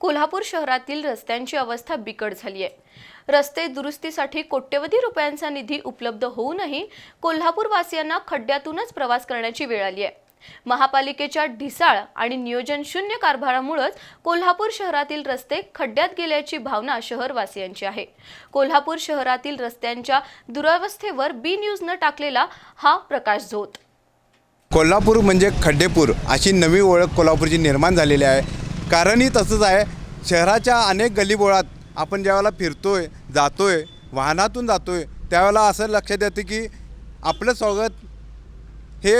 कोल्हापूर शहरातील रस्त्यांची अवस्था बिकट झाली आहे. रस्ते दुरुस्तीसाठी कोट्यवधी रुपयांचा निधी उपलब्ध होऊनही कोल्हापूरवासियांना खड्ड्यातूनच प्रवास करण्याची वेळ आली आहे. महापालिकेच्या ढिसाळ आणि नियोजन शून्य कारभारामुळेच कोल्हापूर शहरातील रस्ते खड्ड्यात गेल्याची भावना शहरवासियांची आहे. कोल्हापूर शहरातील रस्त्यांच्या दुरावस्थेवर बी न्यूजनं टाकलेला हा प्रकाश झोत. कोल्हापूर म्हणजे खड्डेपूर अशी नवी ओळख कोल्हापूरची निर्माण झालेली आहे. कारणही तसंच आहे. शहराच्या अनेक गलीबोळात आपण ज्यावेळेला फिरतोय जातोय वाहनातून जातोय त्यावेळेला असं लक्षात येतं की आपलं स्वागत हे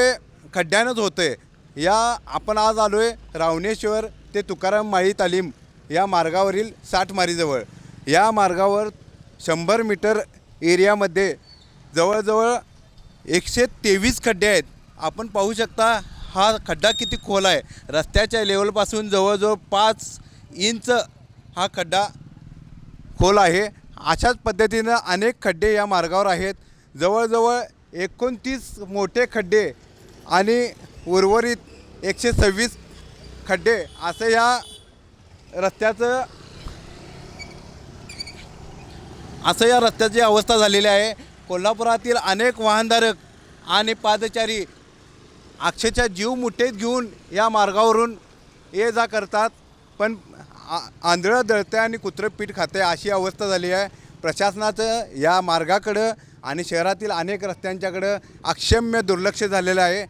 खड्ड्यानंच होतं आहे या आपण आज आलो आहे रावणेश्वर ते तुकाराम माळी तालीम या मार्गावरील साठमारीजवळ. या मार्गावर शंभर मीटर एरियामध्ये जवळजवळ एकशे तेवीस खड्डे आहेत. आपण पाहू शकता हा खड्डा किती खोल आहे? रस्त्याच्या लेवलपासून जवळजवळ पाच इंच हा खड्डा खोल आहे. अशाच पद्धतीनं अनेक खड्डे या मार्गावर आहेत. जवळजवळ एकोणतीस मोठे खड्डे आणि उर्वरित एकशे सव्वीस खड्डे असं या रस्त्याचं असं या रस्त्याची अवस्था झालेली आहे. कोल्हापुरातील अनेक वाहनधारक आणि पादचारी अक्षरशः जीव मुठ्ठेत घेऊन या मार्गावरून ये जा करतात. पण आ- आंधळं दळतं आणि कुत्रं पीठ खाते अशी अवस्था झाली आहे. प्रशासनाचं या मार्गाकडं आणि शहरातील अनेक रस्त्यांच्याकडं अक्षम्य दुर्लक्ष झालेलं आहे.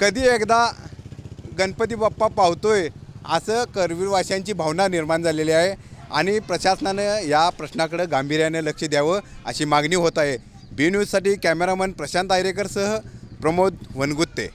कधी एकदा गणपती बाप्पा पावतोय असं करवीरवाशांची भावना निर्माण झालेली आहे आणि प्रशासनानं या प्रश्नाकडं गांभीर्याने लक्ष द्यावं अशी मागणी होत आहे. बी न्यूजसाठी कॅमेरामन प्रशांत आयरेकरसह promote one good day.